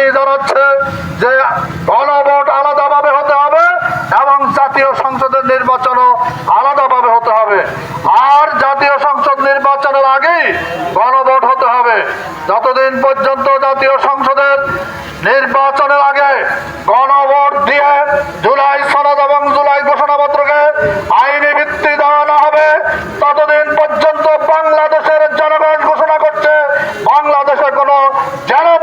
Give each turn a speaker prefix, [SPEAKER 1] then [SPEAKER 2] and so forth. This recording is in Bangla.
[SPEAKER 1] দাবি জানাচ্ছে যে গণভোট আলাদাভাবে হতে হবে এবং জাতীয় সংসদের নির্বাচনও আলাদাভাবে হতে হবে। আর জাতীয় সংসদ নির্বাচনের আগেই গণভোট হতে হবে। যতদিন পর্যন্ত জাতীয় সংসদের নির্বাচনের আগে গণভোট দিয়ে জুলাই সনদ এবং জুলাই ঘোষণাপত্রকে আইনি ভিত্তি দেওয়া না হবে, ততদিন পর্যন্ত বাংলাদেশের জনগণ ঘোষণা করছে, বাংলাদেশের কোনো জেলা